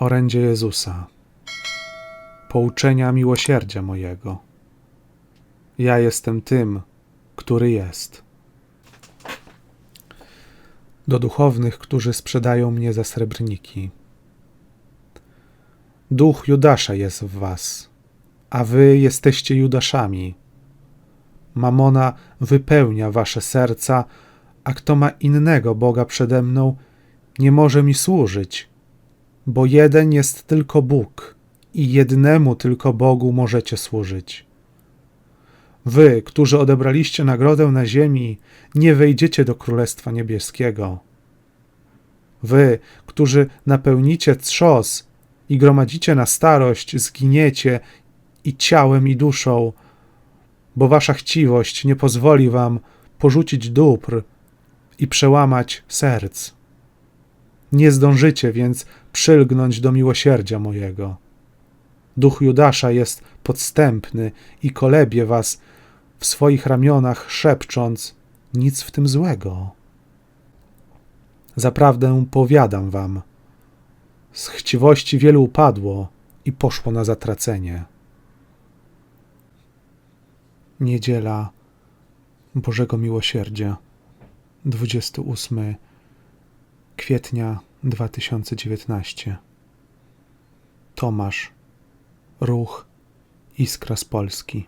Orędzie Jezusa, pouczenia miłosierdzia mojego. Ja jestem tym, który jest. Do duchownych, którzy sprzedają mnie za srebrniki. Duch Judasza jest w was, a wy jesteście Judaszami. Mamona wypełnia wasze serca, a kto ma innego Boga przede mną, nie może mi służyć, bo jeden jest tylko Bóg i jednemu tylko Bogu możecie służyć. Wy, którzy odebraliście nagrodę na ziemi, nie wejdziecie do Królestwa Niebieskiego. Wy, którzy napełnicie trzos i gromadzicie na starość, zginiecie i ciałem, i duszą, bo wasza chciwość nie pozwoli wam porzucić dóbr i przełamać serc. Nie zdążycie więc przylgnąć do miłosierdzia mojego. Duch Judasza jest podstępny i kolebie was w swoich ramionach, szepcząc: Nic w tym złego. Zaprawdę powiadam wam, z chciwości wielu upadło i poszło na zatracenie. Niedziela Bożego Miłosierdzia, 28 kwietnia 2019. Tomasz, ruch Iskra z Polski.